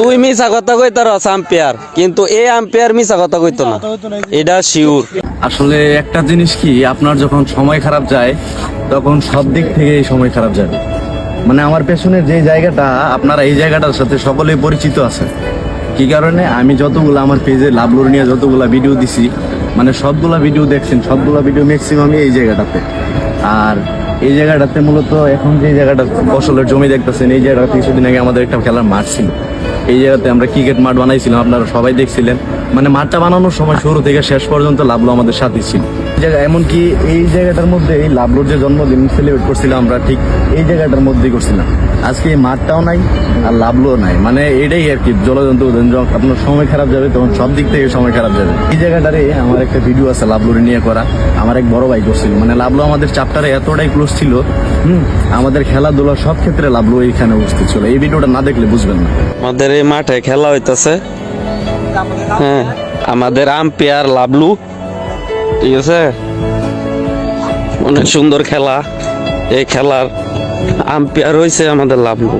তুই মিছা কথা কইতার, আম্পিয়ার। কিন্তু এই আম্পিয়ার মিছা কথা কইতো না। এটা শিওর আসলে একটা জিনিস কি, আপনার যখন সময় খারাপ যায়, তখন সব দিক থেকে এই সময় খারাপ যাবে। মানে আমার পেছনের যে জায়গাটা, আপনারা এই জায়গাটার সাথে সকলেই পরিচিত আছে। কি কারণে? আমি যতগুলো আমার পেজে লাভলোর নিয়ে যতগুলা ভিডিও দিছি মানে সবগুলা ভিডিও দেখছেন, সবগুলা ভিডিও ম্যাক্সিমামই এই জায়গাটাতে। আর এই জায়গাটাতে মূলত এখন যে জায়গাটা ফসলের জমি দেখতেছেন, এই জায়গাটা কিছুদিন আগে আমাদের একটা খেলার মাঠ ছিল। এই জায়গাতে আমরা ক্রিকেট মাঠ বানাইছিলাম আপনারা সবাই দেখছিলেন। মানে মাঠটা বানানোর সময় শুরু থেকে শেষ পর্যন্ত লাভলো আমাদের সাথে ছিল। এমনকি এই জায়গাটার মধ্যে এই লাভলোর যে জন্মদিন সেলিব্রেট করছিলাম আমরা, ঠিক এই জায়গাটার মধ্যেই করছিলাম। আজকে এই মাঠটাও নাই আর লাভলো নাই। মানে এটাই আর কি, জলজন্তু আপনার সময় খারাপ যাবে, তখন সব দিক থেকে সময় খারাপ যাবে। এই জায়গাটারে আমার একটা ভিডিও আছে লাভলোরে নিয়ে করা। আমার এক বড় ভাই করছিল। মানে লাভলো আমাদের চাপটারে এতটাই ক্লোজ ছিল, হুম, আমাদের খেলাধুলা সব ক্ষেত্রে লাভলো এইখানে উপস্থিত ছিল। এই ভিডিওটা না দেখলে বুঝবেন না। আমাদের এই মাঠে খেলা হইতাছে। হ্যাঁ আমাদের আম্পিয়ার লাভলু ঠিক আছে? অনেক সুন্দর খেলা। এই খেলার আম্পিয়ার হয়েছে আমাদের লাবলু।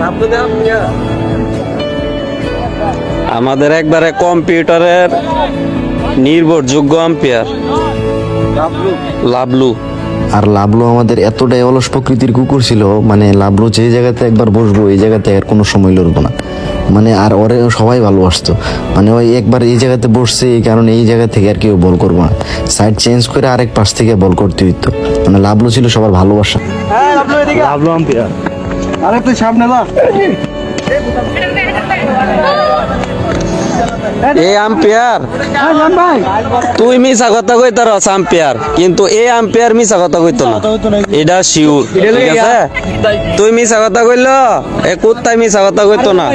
লাভলু আমাদের একবারে কম্পিউটারের নির্ভরযোগ্য আম্পিয়ার। লাভলু আর লাভলো আমাদের এতটাই অলস প্রকৃতির কুকুর ছিল মানে লাভলো যে জায়গাতে একবার বসবো এই জায়গাতে আর কোনো সময় লড়বো না। মানে আর ওরে সবাই ভালোবাসতো মানে ওই একবার এই জায়গাতে বসছে এই কারণে এই জায়গা থেকে আর কেউ বল করব না। সাইড চেঞ্জ করে আরেক পাশ থেকে বল করতে হইতো। মানে লাভলো ছিল সবার ভালোবাসা। লাভলো আম্পিয়ার। এই আম্পিয়ার। তুই মিছা কথা কইতার আম্পিয়ার কিন্তু এই আম্পিয়ার মিছা কথা কইতো না। এটা শিওর ঠিক আছে? তুই মিছা কথা কইল? এ কুত্তাই মিছা কথা কইতো না।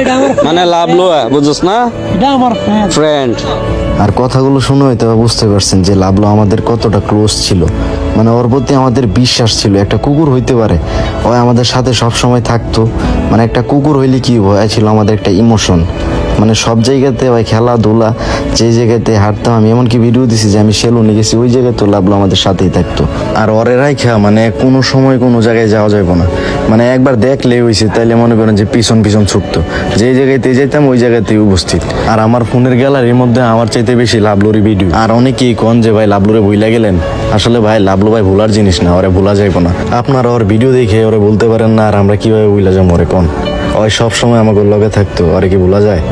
মানে লাভ লো বুঝছস না? ফ্রেন্ড আর কথাগুলো শুনে হয়তো বুঝতে পারছেন যে লাভলো আমাদের কতটা ক্লোজ ছিল। মানে ওর প্রতি আমাদের বিশ্বাস ছিল। একটা কুকুর হইতে পারে। ও আমাদের সাথে সব সময় থাকতো। মানে একটা কুকুর হইলে কি ভয় ছিল আমাদের একটা ইমোশন মানে সব জায়গাতে ভাই খেলাধুলা, যে জায়গাতে হাঁটতাম আমি, এমনকি ভিডিও দিছি যে আমি সেলুনে গেছি, ওই জায়গায় তো লাভলো আমাদের সাথেই থাকতো। আর ওরেরাই খেয়া মানে কোনো সময় কোনো জায়গায় যাওয়া যাবে না। মানে একবার দেখলে হয়েছে তাইলে মনে করেন যে পিছন পিছন ছুটতো। যে জায়গাতে যেতাম ওই জায়গাতেই উপস্থিত। আর আমার ফোনের গ্যালারির মধ্যে আমার চাইতে বেশি লাভলোরি ভিডিও আর অনেকেই কন যে, ভাই লাভলোরে ভুলা গেলেন? আসলে ভাই লাভলো ভাই ভুলার জিনিস না, ওরে ভুলা যাইব না। আপনারা ওর ভিডিও দেখে ওরে বলতে পারেন না, আর আমরা কীভাবে ভুলা যাব ওরে, কোন? ওই সব সময় আমাকে লগে থাকতো আর কি বলা যায়?